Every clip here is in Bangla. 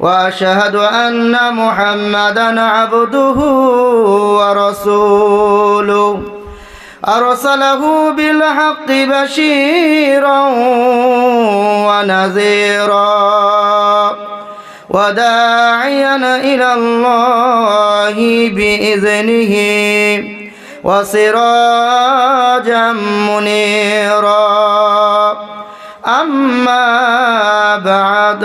وأشهد أن محمدا عبده ورسوله. أرسله بالحق بشيرا ونذيرا وداعيا إلى الله بإذنه وسراجا منيرا. أما بعد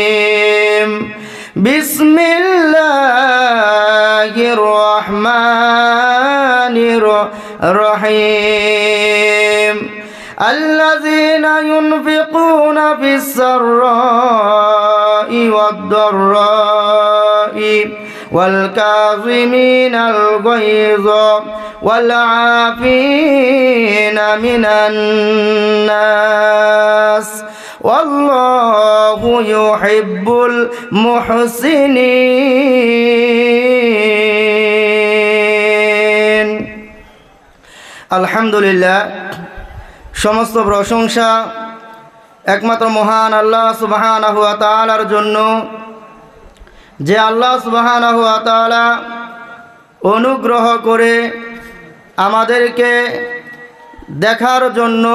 الرحيم. الذين ينفقون في السراء والضراء والكاظمين الغيظ والعافين من الناس. والله يحب المحسنين. আলহামদুলিল্লাহ, সমস্ত প্রশংসা একমাত্র মহান আল্লাহ সুবাহান আহুয়া তালার জন্য, যে আল্লাহ সুবাহান আহুয়া তালা অনুগ্রহ করে আমাদেরকে দেখার জন্য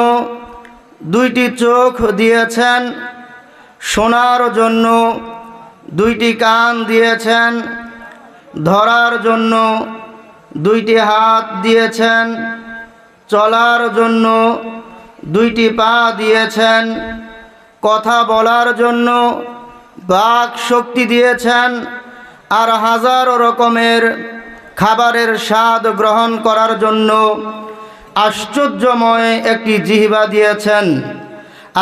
দুইটি চোখ দিয়েছেন, শোনার জন্য দুইটি কান দিয়েছেন, ধরার জন্য দুইটি হাত দিয়েছেন চলার জন্য দুইটি পা দিয়েছেন, কথা বলার জন্য বাক শক্তি দিয়েছেন আর হাজারো রকমের খাবারের স্বাদ গ্রহণ করার জন্য আশ্চর্যময় একটি জিহিবা দিয়েছেন।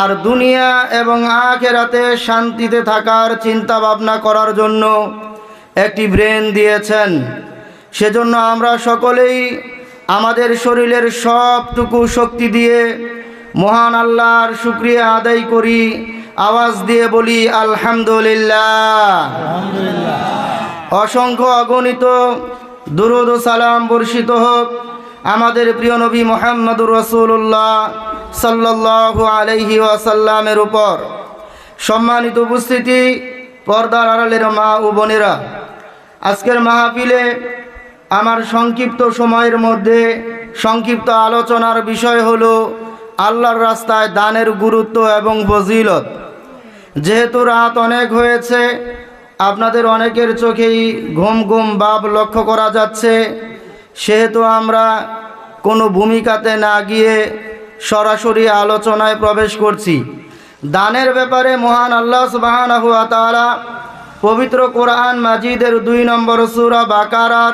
আর দুনিয়া এবং আখেরাতে শান্তিতে থাকার চিন্তা ভাবনা করার জন্য একটি ব্রেন দিয়েছেন। সেজন্য আমরা সকলেই আমাদের শরীরের সবটুকু শক্তি দিয়ে মহান আল্লাহর শুক্রিয়া আদায় করি, আওয়াজ দিয়ে বলি, আলহামদুলিল্লাহ। অসংখ্য অগণিত দুরুদ সালাম বর্ষিত হোক আমাদের প্রিয় নবী মোহাম্মদুর রসুল্লাহ সাল্লাহ আলহি ওয়াসাল্লামের উপর। সম্মানিত উপস্থিতি, পর্দার আড়ালের মা ও বোনেরা, আজকের মাহফিলে আমার সংক্ষিপ্ত সময়ের মধ্যে সংক্ষিপ্ত আলোচনার বিষয় হল আল্লাহর রাস্তায় দানের গুরুত্ব এবং ফজিলত। যেহেতু রাত অনেক হয়েছে, আপনাদের অনেকের চোখেই ঘুম ঘুম ভাব লক্ষ্য করা যাচ্ছে। সেহেতু আমরা কোনো ভূমিকাতে না গিয়ে সরাসরি আলোচনায় প্রবেশ করছি। দানের ব্যাপারে মহান আল্লাহ সুবাহান পবিত্র কোরআন মাজিদের দুই নম্বর সুরা বাকারার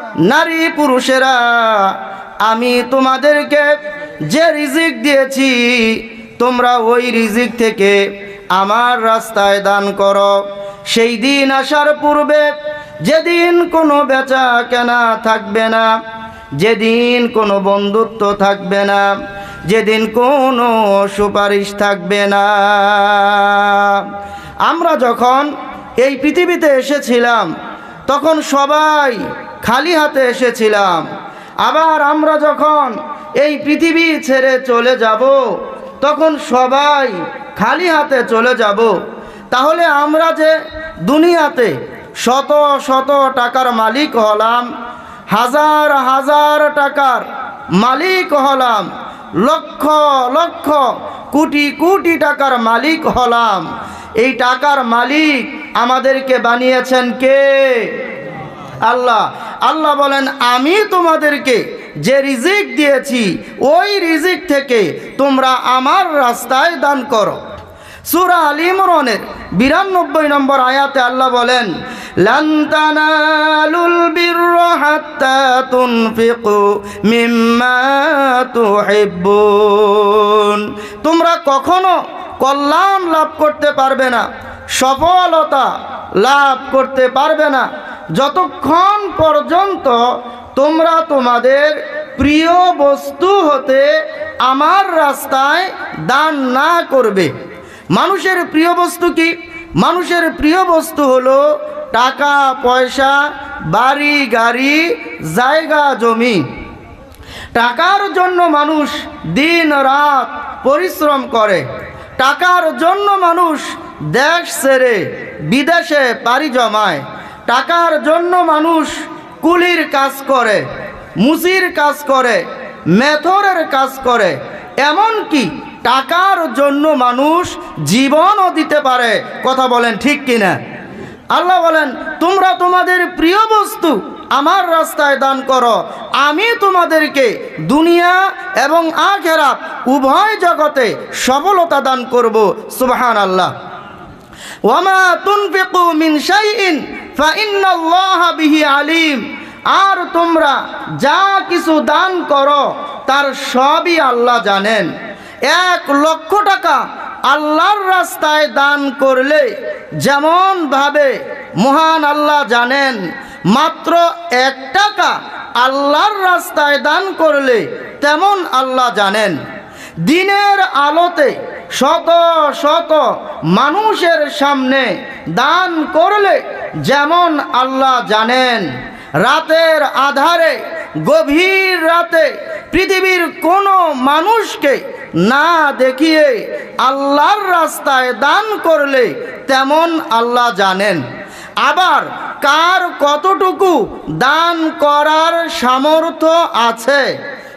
নারী পুরুষেরা, আমি তোমাদেরকে যে রিজিক দিয়েছি, তোমরা ওই রিজিক থেকে আমার রাস্তায় দান করো। সেই দিন আসার পূর্বে যেদিন কোনো বেচা কেনা থাকবে না, যেদিন কোনো বন্ধুত্ব থাকবে না, যেদিন কোনো সুপারিশ থাকবে না। আমরা যখন এই পৃথিবীতে এসেছিলাম, তখন সবাই খালি হাতে এসেছিলাম। আবার আমরা যখন এই পৃথিবী ছেড়ে চলে যাব, তখন সবাই খালি হাতে চলে যাব। তাহলে আমরা যে দুনিয়াতে শত শত টাকার মালিক হলাম, হাজার হাজার টাকার মালিক হলাম, লক্ষ লক্ষ কোটি কোটি টাকার মালিক হলাম। এই টাকার মালিক আমাদেরকে বানিয়েছেন কে? আল্লাহ। আল্লাহ বলেন, আমি তোমাদেরকে যে রিজিক দিয়েছি, ওই রিজিক থেকে তোমরা আমার রাস্তায় দান করো। সুরা আলী ইমরানের বিরানব্বই নম্বর আয়াতে আল্লাহ বলেন তোমরা কখনো কল্যাণ লাভ করতে পারবে না, সফলতা লাভ করতে পারবে না। যতক্ষণ পর্যন্ত তোমরা তোমাদের প্রিয় বস্তু হতে আমার রাস্তায় দান না করবে। মানুষের প্রিয় বস্তু কি? মানুষের প্রিয় বস্তু হলো টাকা, পয়সা, বাড়ি, গাড়ি, জায়গা, জমি। টাকার জন্য মানুষ দিন, রাত পরিশ্রম করে। টাকার জন্য মানুষ দেশ ছেড়ে বিদেশে পাড়ি জমায়। টাকার জন্য মানুষ কুলির কাজ করে, মুসির কাজ করে, মেথরের কাজ করে। এমনকি টাকার জন্য মানুষ জীবনও দিতে পারে। কথা বলেন ঠিক কিনা? আল্লাহ বলেন, তোমরা তোমাদের প্রিয় বস্তু আমার রাস্তায় দান করো। আমি তোমাদেরকে দুনিয়া এবং আখেরাত উভয় জগতে সফলতা দান করব। সুবহান আল্লাহ ওয়ামা তুনফিকু মিন শাইইন, ফাইন্নাল্লাহা বিহি আলিম। আর তোমরা যা কিছু দান করো, তার সবই আল্লাহ জানেন। এক লক্ষ টাকা আল্লাহর রাস্তায় দান করলে যেমন ভাবে মহান আল্লাহ জানেন, মাত্র এক টাকা আল্লাহর রাস্তায় দান করলে তেমন আল্লাহ জানেন। দিনের আলোতে শত শত মানুষের সামনে দান করলে যেমন আল্লাহ জানেন, রাতের আধারে, গভীর রাতে পৃথিবীর কোনো মানুষকে না দেখিয়ে আল্লাহর রাস্তায় দান করলে তেমন আল্লাহ জানেন। আবার কার কতটুকু দান করার সামর্থ্য আছে?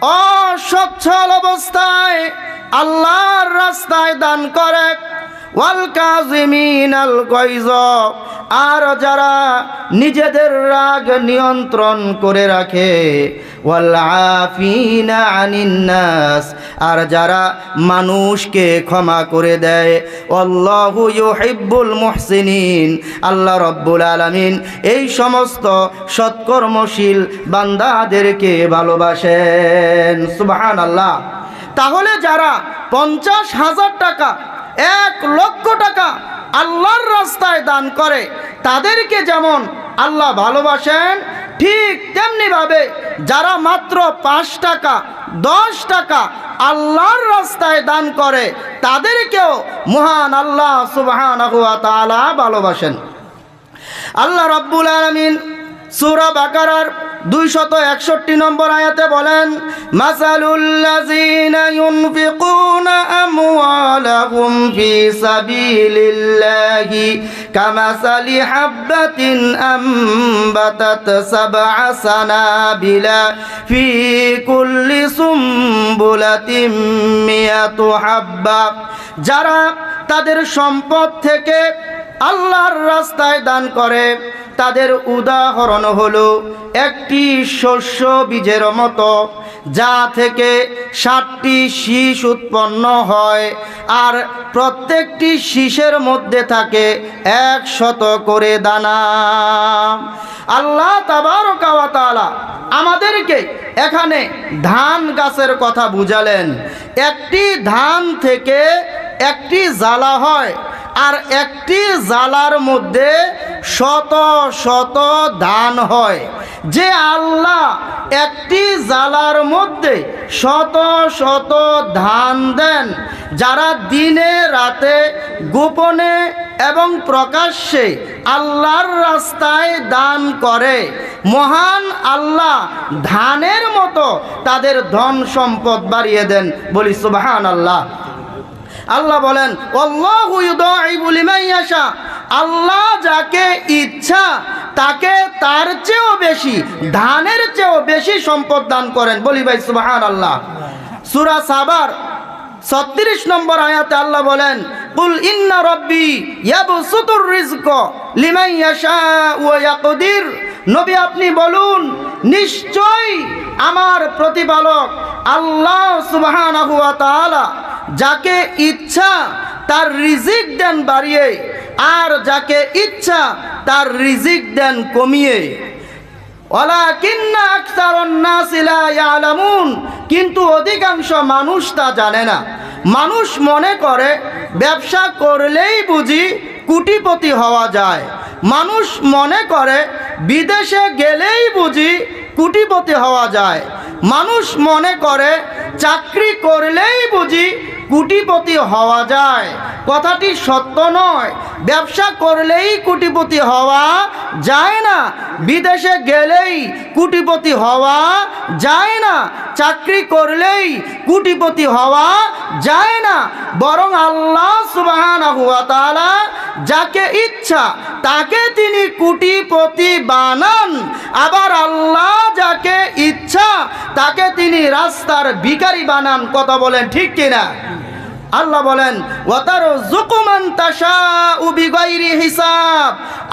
অসচ্ছল অবস্থায় আল্লাহর রাস্তায় দান করে। ওয়াল কাজিমিনাল গায়জ। আর যারা নিজেদের রাগ নিয়ন্ত্রণ করে রাখে, ওয়াল আফিনা আনিন নাস। আর যারা মানুষকে ক্ষমা করে দেয়, আল্লাহু ইউহিব্বুল মুহসিনিন। আল্লাহ রব্বুল আলামিন এই সমস্ত সৎকর্মশীল বান্দাদেরকে ভালোবাসেন। সুবাহান আল্লাহ তাহলে যারা পঞ্চাশ হাজার টাকা, এক লক্ষ টাকা আল্লাহর রাস্তায় দান করে, তাদেরকে যেমন আল্লাহ ভালোবাসেন ঠিক তেমনিভাবে যারা মাত্র পাঁচ টাকা, দশ টাকা আল্লাহর রাস্তায় দান করে, তাদেরকেও মহান আল্লাহ সুবহান ভালোবাসেন। আল্লাহ রব্বুল আলমিন সুরা বাকারার দুইশত একষট্টি নম্বর আয়াতে বলেন, মাসালুল্লাযীনা ইউনফিকুনা আমওয়ালাহুম ফি সাবিলিল্লাহি কামাসালি হাববাতিন আমবাতাত সাবআ সানাবিলা ফি কুল্লি সুম্বুলাতিন মিয়াতু হাব্বা। যারা তাদের সম্পদ থেকে আল্লাহর রাস্তায় দান করে তাদের উদাহরণ হলো একটি শস্য বীজের মতো, যা থেকে ষাটটি শীষ উৎপন্ন হয় আর প্রত্যেকটি শীষের মধ্যে থাকে এক শত করে দানা। আল্লাহ তাবার তাবারকাওয়াতালা আমাদেরকে এখানে ধান গাছের কথা বুঝালেন। একটি ধান থেকে একটি জ্বালা হয় আর একটি জ্বালার মধ্যে শত শত ধান হয়। যে আল্লাহ একটি জ্বালার মধ্যে শত শত ধান দেন, যারা দিনে, রাতে, গোপনে এবং প্রকাশ্যে আল্লাহর রাস্তায় দান করে। মহান আল্লাহ ধানের মতো তাদের ধন সম্পদ বাড়িয়ে দেন। বলি সুবাহান আল্লাহ আল্লাহ বলেন "ওয়াল্লাহু ইউদাইবু লিমান ইয়াশা। আল্লাহ যাকে ইচ্ছা, তাকে তার চেয়েও বেশি, ধানের চেয়েও বেশি সম্পদ দান করেন। বলি ভাই সুবাহান আল্লাহ সুরা সাবার, ছত্রিশ নম্বর আয়াতে আল্লাহ বলেন ওয়া নবী, আপনি বলুন, নিশ্চয়ই আমার প্রতিপালক আল্লাহ তাআলা যাকে ইচ্ছা তার রিজিক দেন বাড়িয়ে, আর যাকে ইচ্ছা তার রিজিক দেন কমিয়ে। কিন্তু অধিকাংশ মানুষ তা জানে না। মানুষ মনে করে, ব্যবসা করলেই বুঝি কুটিপতি হওয়া যায়। মানুষ মনে করে, বিদেশে গেলেই বুঝি কুটিপতি হওয়া যায়। মানুষ মনে করে, চাকরি করলেই বুঝি কুটিপতি হওয়া যায়। কথাটি সত্য নয়। ব্যবসা করলেই কুটিপতি হওয়া যায় না। বিদেশে গেলেই কুটিপতি হওয়া যায় না। চাকরি করলেই কুটিপতি হওয়া যায় না। বরং আল্লাহ তাআলা যাকে ইচ্ছা, তাকে তিনি কুটিপতি বানান। আবার আল্লাহ যাকে ইচ্ছা, তাকে তিনি রাস্তার ভিখারি বানান। কথা বলেন ঠিক কিনা? আল্লাহ বলেন হিসাব।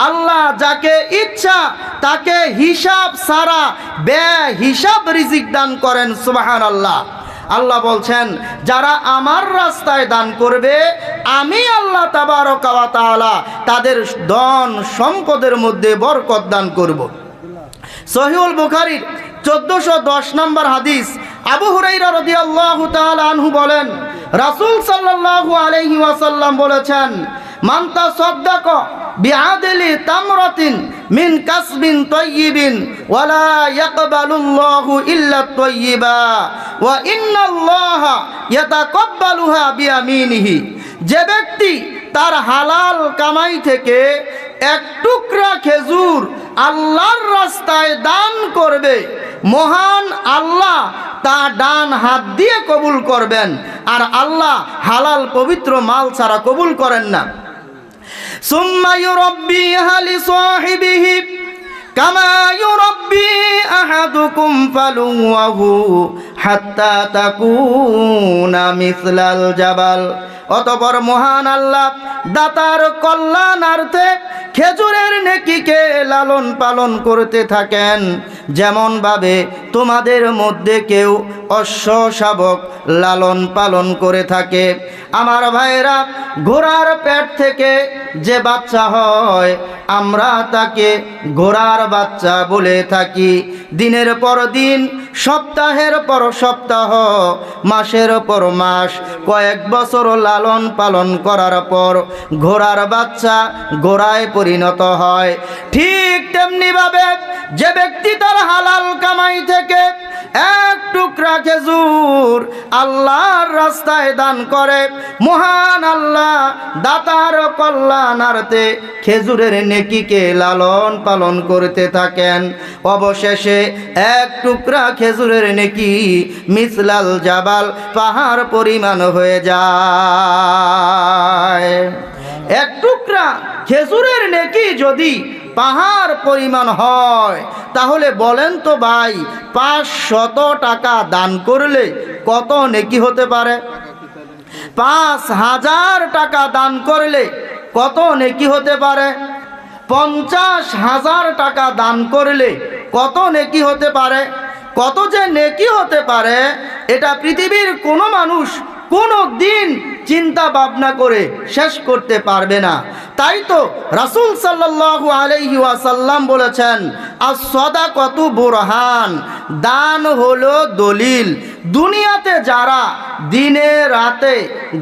আল্লাহ যাকে ইচ্ছা, তাকে হিসাব সারা বে হিসাব রিজিক দান করেন সুবাহান আল্লাহ আল্লাহ বলছেন, যারা আমার রাস্তায় দান করবে, আমি আল্লাহ তাবারকা ওয়া তাদের ধন সম্পদের মধ্যে বরকত দান করব। সহিউল বুখারীর চোদ্দশো দশ নম্বর হাদিস আবু হুরাইরা রাদিয়াল্লাহু তাআলা আনহু বলেন, রাসূল সাল্লাল্লাহু আলাইহি ওয়াসাল্লাম বলেছেন মান্তা সদ্দাক বিআদলি তামরাতিন মিন কাসবিন তাইয়িবিন, ওয়ালা ইয়াকবালুল্লাহু ইল্লা তাইয়িবা, ওয়া ইন্নাল্লাহা ইয়াতাকাব্বালুহা বিয়ামিনিহি। যে ব্যক্তি তার হালাল কামাই থেকে এক টুকরা খেজুর আল্লাহর রাস্তায় দান করবে। মহান আল্লাহ তা ডান হাত দিয়ে কবুল করবেন আর আল্লাহ হালাল পবিত্র মাল ছাড়া কবুল করেন না। সুম্মা হালি লিসাহিবিহি অতপর মহান আল্লাহ দাতার কল্যাণার্থে খেজুরের নেকিকে লালন পালন করতে থাকেন। যেমনভাবে তোমাদের মধ্যে কেউ অশ্ব শাবক লালন পালন করে থাকে। আমার ভাইরা ঘোড়ার পেট থেকে যে বাচ্চা হয়, আমরা তাকে ঘোড়ার বাচ্চা বলে থাকি। দিনের পর দিন, সপ্তাহের পর সপ্তাহ, মাসের পর মাস, কয়েক বছর লালন পালন করার পর ঘোড়ার বাচ্চা ঘোড়ায় পরিণত হয়। ঠিক তেমনিভাবে যে ব্যক্তি তার হালাল কামাই থেকে এক টুকরা খেজুর আল্লাহর রাস্তায় দান করে। মহান আল্লাহ দাতার কল্যাণার্থে খেজুরের নেকিকে লালন পালন করতে থাকেন। অবশেষে এক টুকরা খেজুরের নেকি মিসলাল জাবাল পাহাড় পরিমাণ হয়ে যায়। এক টুকরা খেজুরের নেকি যদি পাহাড় পরিমাণ হয়। তাহলে বলেন তো ভাই পাঁচ শত টাকা দান করলে কত নেকি হতে পারে? পাঁচ হাজার টাকা দান করলে কত নেকি হতে পারে? পঞ্চাশ হাজার টাকা দান করলে কত নেকি হতে পারে? কত যে নেকি হতে পারে, এটা পৃথিবীর কোনো মানুষ কোনো দিন চিন্তা ভাবনা করে শেষ করতে পারবে না। তাই তো রাসুল সাল্লাহ আলহি ওয়াসাল্লাম বলেছেন আর সদা কত বোরহান দান হলো দলিল। দুনিয়াতে যারা দিনে, রাতে,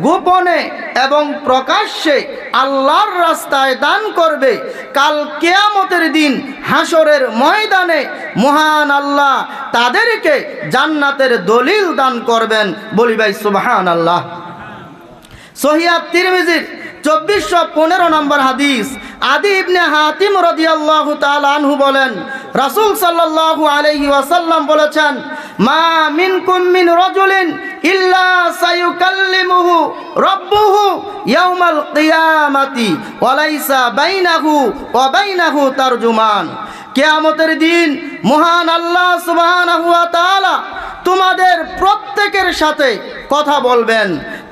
গোপনে এবং প্রকাশ্যে আল্লাহর রাস্তায় দান করবে, কাল কেয়ামতের দিন হাসরের ময়দানে মহান আল্লাহ তাদেরকে জান্নাতের দলিল দান করবেন। বলি ভাই সুবাহান আল্লাহ সহিয়াত তিরমিজির চব্বিশশো পনেরো নম্বর হাদিস। আদি ইবনে হাতিম রদিয়াল্লাহু তাআলা আনহু বলেন, রাসূল সাল্লাল্লাহু আলাইহি ওয়াসাল্লাম বলেছেন, মা মিনকুম মিন রাজুলিন ইল্লা সায়ুকাল্লিমুহু রাব্বুহু ইয়াউমাল কিয়ামাতি ওয়া লাইসা বাইনাহু ওয়া বাইনাহু তারজুমান। কিয়ামতের দিন মহান আল্লাহ সুবহানাহু ওয়া তাআলা তোমাদের প্রত্যেকের সাথে কথা বলবেন।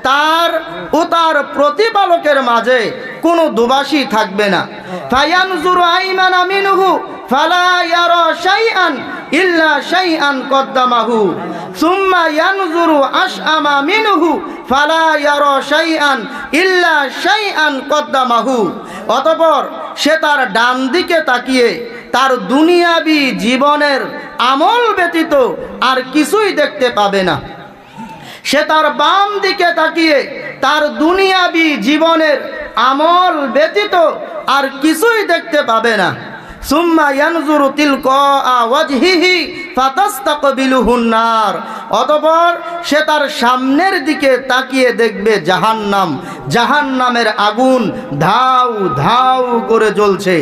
তার ও তার প্রতিপালকের মাঝে কোনো দুবাসী থাকবে না। অতঃপর সে তার ডান দিকে তাকিয়ে তার দুনিয়াবি জীবনের আমল ব্যতীত আর কিছুই দেখতে পাবে না। সে তার বাম দিকে তাকিয়ে তার দুনিয়াবি জীবনের আমল ব্যতীত আর কিছুই দেখতে পাবে না। অতঃপর সে তার সামনের দিকে তাকিয়ে দেখবে জাহান্নাম, জাহান্নামের আগুন ধাউ ধাউ করে জ্বলছে।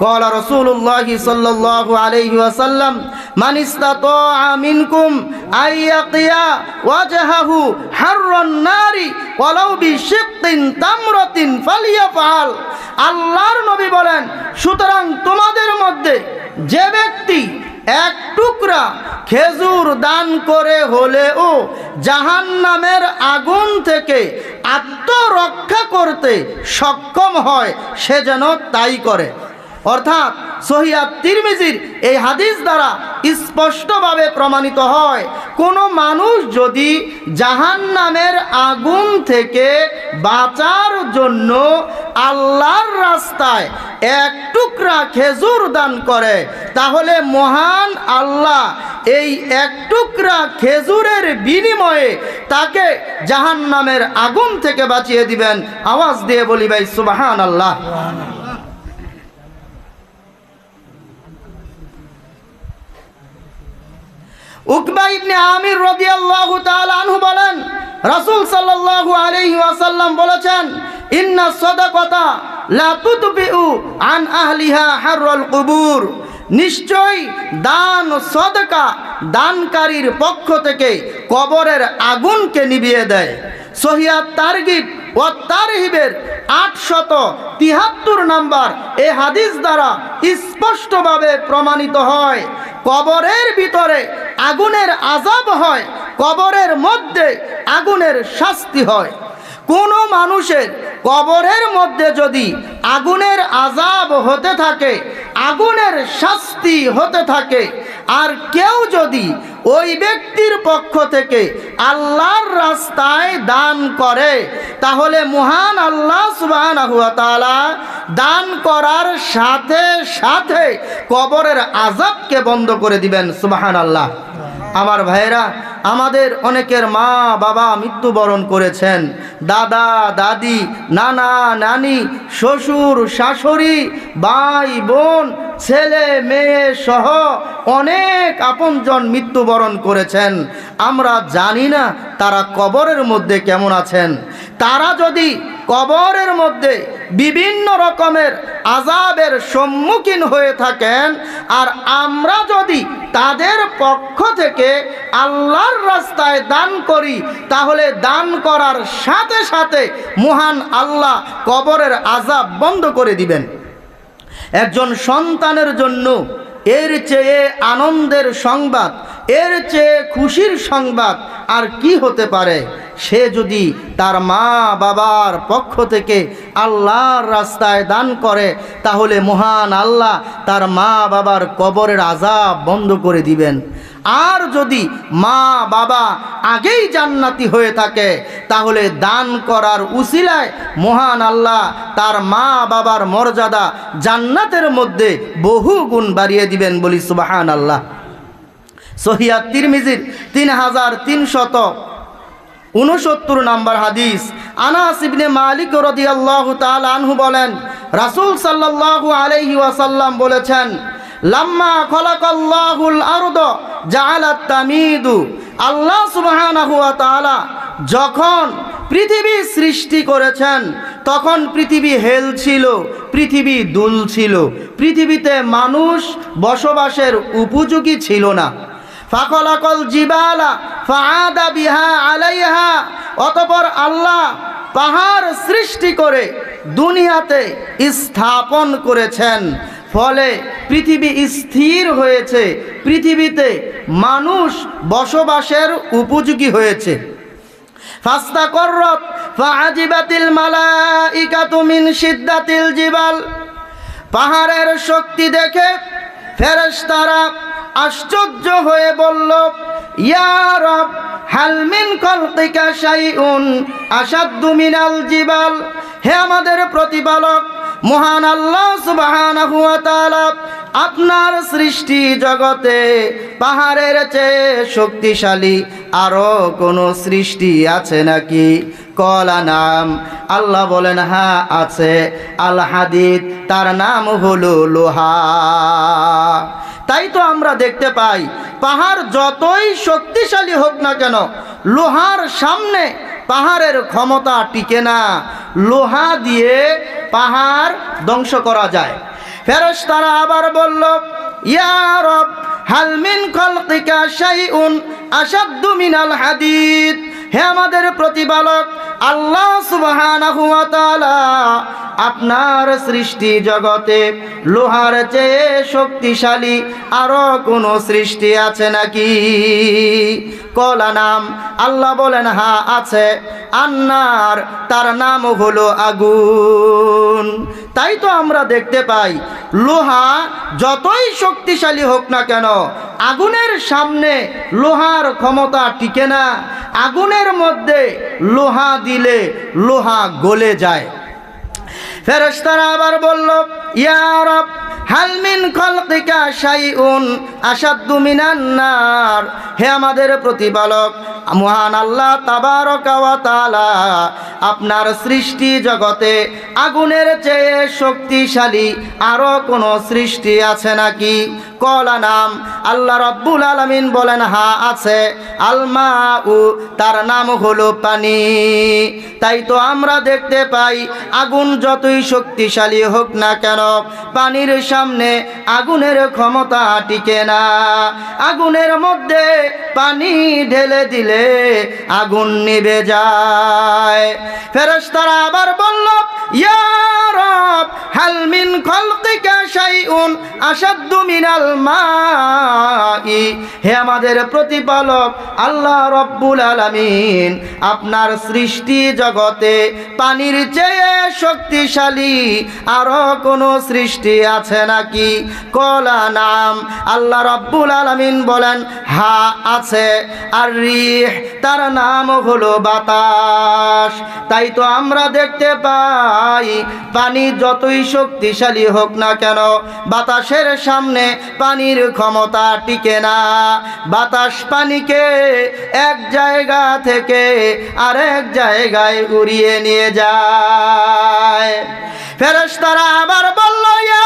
قال رسول الله صلى الله عليه وسلم من استطاع منكم أن يقيا وجهه حر النار ولو بشق تمرة فليفعل আল্লাহর নবী বলেন সুতরাং তোমাদের মধ্যে যে ব্যক্তি এক টুকরা খেজুর দান করে হলেও জাহান নামের আগুন থেকে আত্মরক্ষা করতে সক্ষম হয় সে যেন তাই করে অর্থাৎ সহিয়া তিরমিজির এই হাদিস দ্বারা স্পষ্টভাবে প্রমাণিত হয়, কোনো মানুষ যদি জাহান নামের আগুন থেকে বাঁচার জন্য আল্লাহর রাস্তায় এক টুকরা খেজুর দান করে, তাহলে মহান আল্লাহ এই এক টুকরা খেজুরের বিনিময়ে তাকে জাহান নামের আগুন থেকে বাঁচিয়ে দিবেন। আওয়াজ দিয়ে বলি ভাই সুবাহান আল্লাহ উকবা ইবনে আমির রাদিয়াল্লাহু তাআলা আনহু বলেন, রাসূল সাল্লাল্লাহু আলাইহি ওয়াসাল্লাম বলেছেন, ইন্না সাদাকাতা লা তুতবিউ আন আহলিহা হাররাল কুবুর। নিশ্চয় দান সদকা দানকারীর পক্ষ থেকে কবরের আগুনকে নিভিয়ে দেয়। সহিয়া তারগিব ও তারহিবের আটশত তিহাত্তর নাম্বার এ হাদিস দ্বারা স্পষ্টভাবে প্রমাণিত হয়। কবরের ভিতরে আগুনের আজাব হয়, কবরের মধ্যে আগুনের শাস্তি হয়। কোনো মানুষের কবরের মধ্যে যদি আগুনের আজাব হতে থাকে, আগুনের শাস্তি হতে থাকে, আর কেউ যদি ওই ব্যক্তির পক্ষ থেকে আল্লাহর রাস্তায় দান করে তাহলে মহান আল্লাহ সুবাহ দান করার সাথে সাথে কবরের আজাবকে বন্ধ করে দিবেন সুবাহান আল্লাহ আমার ভাইরা আমাদের অনেকের মা বাবা মৃত্যুবরণ করেছেন। দাদা, দাদি, নানা, নানি, শ্বশুর, শাশুড়ি, ভাই, বোন ছেলে, মেয়ে সহ অনেক আপনজন মৃত্যুবরণ করেছেন। আমরা জানি না তারা কবরের মধ্যে কেমন আছেন। তারা যদি কবরের মধ্যে বিভিন্ন রকমের আজাবের সম্মুখীন হয়ে থাকেন, আর আমরা যদি তাদের পক্ষ থেকে আল্লাহর রাস্তায় দান করি, তাহলে দান করার সাথে সাথে মহান আল্লাহ কবরের আজাব বন্ধ করে দিবেন। একজন সন্তানের জন্য এর চেয়ে আনন্দের সংবাদ, এর চেয়ে খুশির সংবাদ আর কি হতে পারে? সে যদি তার মা বাবার পক্ষ থেকে আল্লাহর রাস্তায় দান করে, তাহলে মহান আল্লাহ তার মা বাবার কবরের আজাব বন্ধ করে দিবেন। আর যদি মা বাবা আগেই জান্নাতি হয়ে থাকে, তাহলে দান করার উসিলায় মহান আল্লাহ তার মা বাবার মর্যাদা জান্নাতের মধ্যে বহু গুণ বাড়িয়ে দিবেন বলি সুবাহান আল্লাহ সহিয়া তিরমিজির তিন হাজার তিনশত উনসত্তর নাম্বার হাদিস। আনাস ইবনে মালিক রদিয়াল্লাহু তাল আনহু বলেন, রাসূল সাল্লাল্লাহু আলাইহি ওয়াসাল্লাম বলেছেন লাম্মা খলাকাল্লাহুল আরদ জাআলাত তামিদু। আল্লাহ সুবহানাহু ওয়া তাআলা যখন পৃথিবী সৃষ্টি করেছেন, তখন পৃথিবী হেল ছিল, পৃথিবী দুল ছিল। পৃথিবীতে মানুষ বসবাসের উপযোগী ছিল না। ফাকলাকল জিবালা ফাআদা বিহা আলাইহা। অতপর আল্লাহ পাহাড় সৃষ্টি করে দুনিয়াতে স্থাপন করেছেন। ফলে পৃথিবী স্থির হয়েছে। পৃথিবীতে মানুষ বসবাসের উপযোগী হয়েছে। ফাস্তা কররত ফাজিবাতিল মালাইকাতু মিন সিদ্দাতিল জিবাল। পাহাড়ের শক্তি দেখে ফেরেশতারা আশ্চর্য হয়ে বলল, ইয়া রব হালমিন কলকিকা শাইউন আসাদ্দু মিনাল জিবাল। হে আমাদের প্রতিপালক, মহান আল্লাহ তাআলা, আপনার সৃষ্টি জগতে পাহাড়ের চেয়ে শক্তিশালী আরও কোনো সৃষ্টি আছে নাকি? কলা নাম, আল্লাহ বলেন হ্যাঁ আছে। আল হাদিদ, তার নাম হলো লোহা। তাই তো আমরা দেখতে পাই, পাহাড় যতই শক্তিশালী হোক না কেন, লোহার সামনে পাহাড়ের ক্ষমতা টিকে না। লোহা দিয়ে পাহাড় ধ্বংস করা যায়। ফেরস তারা আবার বলল, ইয়া রব হালমিন খলকিকা শাইউন আসাদ্দু মিনাল হাদিদ। হে আমাদের প্রতিপালক, আল্লাহ সুবহানাহু ওয়া তাআলা আপনার সৃষ্টি জগতে লোহার চেয়ে শক্তিশালী আরও কোনো সৃষ্টি আছে নাকি? কলা নাম আল্লাহ বলেন হা আছে। আন্নার, তার নাম হলো আগুন। তাই তো আমরা দেখতে পাই, লোহা যতই শক্তিশালী হোক না কেন, আগুনের সামনে লোহার ক্ষমতা টিকে না। আগুনের মধ্যে লোহা দিলে লোহা গলে যায়। ফেরেশতারা আবার বলল, ইয়া রব হালমিন খলকিকা শাইউন আসাদ্দু মিনান নার। হে আমাদের প্রতিপালক, মহান আল্লাহ তাবারকা ওয়া তাআলা আপনার সৃষ্টি জগতে আগুনের চেয়ে শক্তিশালী আরও কোনো সৃষ্টি আছে নাকি? কলা নাম আল্লাহ রব্বুল আলামিন বলেন, হা আছে। আলমা উ তার নাম হলো পানি। তাই তো আমরা দেখতে পাই, আগুন যতই শক্তিশালী হোক না কেন, পানির সামনে আগুনের ক্ষমতা টিকে না। আগুনের মধ্যে পানি ঢেলে দিলে আগুন নিভে যায়। ফেরেশতারা আবার বলল, ইয়া রব, হাল মিন খলকিকা শাইউন আসাদ্দু মিনাল মাই। হে আমাদের প্রতিপালক আল্লাহ রব্বুল আলামিন, আপনার সৃষ্টি জগতে পানির চেয়ে শক্তিশালী আরও কোনো সৃষ্টি আছে নাকি? কলা নাম। আল্লাহ রব্বুল আলামিন বলেন, হা আছে, আর রিহ, তার নাম হলো বাতাস। তাই তো আমরা দেখতে পাই, পানি যতই শক্তিশালী হোক না কেন, বাতাসের সামনে পানির ক্ষমতা টিকে না। বাতাস পানিকে এক জায়গা থেকে আরেক জায়গায় উড়িয়ে নিয়ে যায়। ফেরেশতারা আবার বলল, ইয়া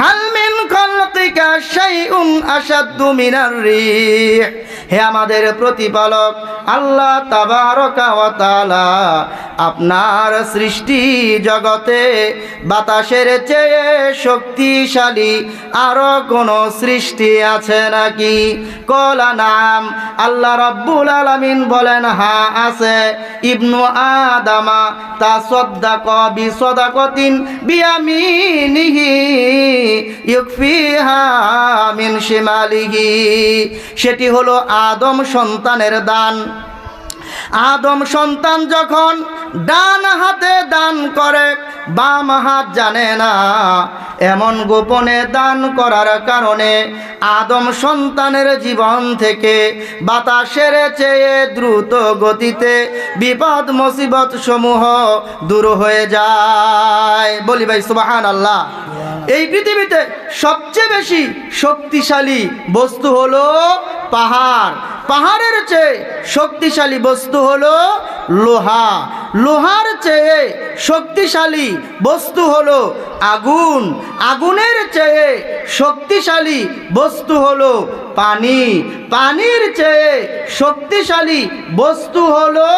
হাল মিন খলকিকা শাইউন আসাদ্দু মিনার রিহ। হে আমাদের প্রতিপালক, আল্লাহ তাবারকা ওয়া তাআলা আপনার সৃষ্টি জগতে বাতাসের চেয়ে শক্তিশালী আরও কোনো সৃষ্টি আছে নাকি? কলা নাম আল্লাহ রব্বুল আলামিন বলেন, হা আছে। ইবনু আদামা তা সদ্দাক বি সদাকতিন বিয়ামিনিহি সেটি হলো আদম সন্তানের দান। আদম সন্তান যখন ডান হাতে দান করে বাম হাত জানে না। এমন গোপনে দান করার কারণে আদম সন্তানের জীবন থেকে বাতাসের চেয়ে দ্রুত গতিতে বিপদ, মুসিবত সমূহ দূর হয়ে যায়। বলি ভাই সুবাহান আল্লাহ এই পৃথিবীতে সবচেয়ে বেশি শক্তিশালী বস্তু হলো পাহাড়। পাহাড়ের চেয়ে শক্তিশালী বস্তু হলো লোহা। লোহার চেয়ে শক্তিশালী বস্তু হলো আগুন। আগুনের চেয়ে শক্তিশালী বস্তু হলো পানি। পানির চেয়ে শক্তিশালী বস্তু হলো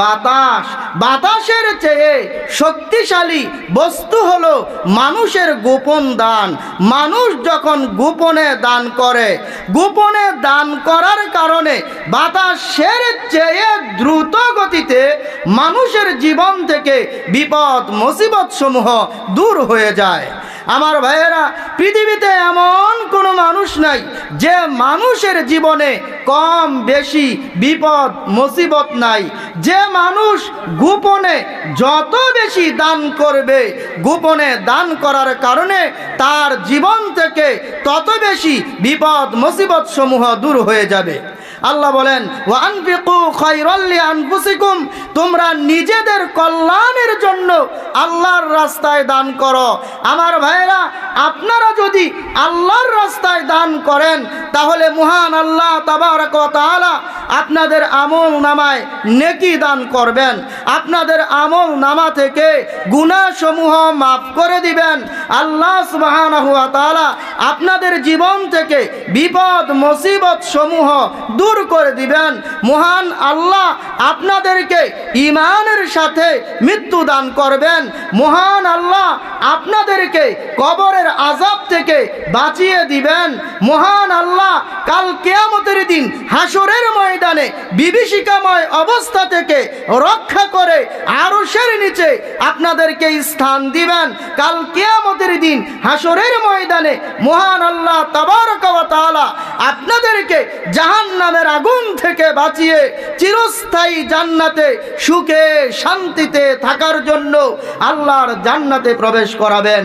বাতাস। বাতাসের চেয়ে শক্তিশালী বস্তু হলো মানুষের গোপন দান। মানুষ যখন গোপনে দান করে, গোপনে দান করার কারণে বাতাসের চেয়ে দ্রুত গতিতে মানুষের জীবন থেকে বিপদ, মুসিবত সমূহ দূর হয়ে যায়। আমার ভাইয়েরা, পৃথিবীতে এমন কোনো মানুষ নাই যে মানুষের জীবনে কম, বেশি বিপদ, মুসিবত নাই। যে মানুষ গোপনে যত বেশি দান করবে, গোপনে দান করার কারণে তার জীবন থেকে তত বেশি বিপদ, মুসিবত সমূহ দূর হয়ে যাবে। আল্লাহ বলেন আনফুসিকুম তোমরা নিজেদের কল্যাণের জন্য আল্লাহর রাস্তায় দান করো। আমার ভাইয়েরা, আপনারা যদি আল্লাহর রাস্তায় দান করেন, তাহলে মহান আল্লাহ তাবারক তাআলা আপনাদের আমল নামায় নেকি দান করবেন। আপনাদের আমল নামা থেকে গুনাহসমূহ মাফ করে দিবেন। আল্লাহ সুবহানাহু ওয়া তাআলা আপনাদের জীবন থেকে বিপদ মুসিবত সমূহ দূর করে দিবেন। মহান আল্লাহ আপনাদেরকে ইমানের সাথে মৃত্যু দান করবেন। মহান আল্লাহ আপনাদেরকে কবরের আজাব থেকে বাঁচিয়ে দিবেন। মহান আল্লাহ কাল কেয়ামতের দিন হাসরের ময়দানে বিভীষিকাময় অবস্থা থেকে রক্ষা করে আরশের নিচে আপনাদেরকে স্থান দিবেন। কাল কেয়ামতের দিন হাসরের ময়দানে মহান আল্লাহ তাবারক আপনাদেরকে তাআলা আপনাদেরকে জাহান্নামের আগুন থেকে বাঁচিয়ে চিরস্থায়ী জান্নাতে সুখে শান্তিতে থাকার জন্য আল্লাহর জান্নাতে প্রবেশ করাবেন।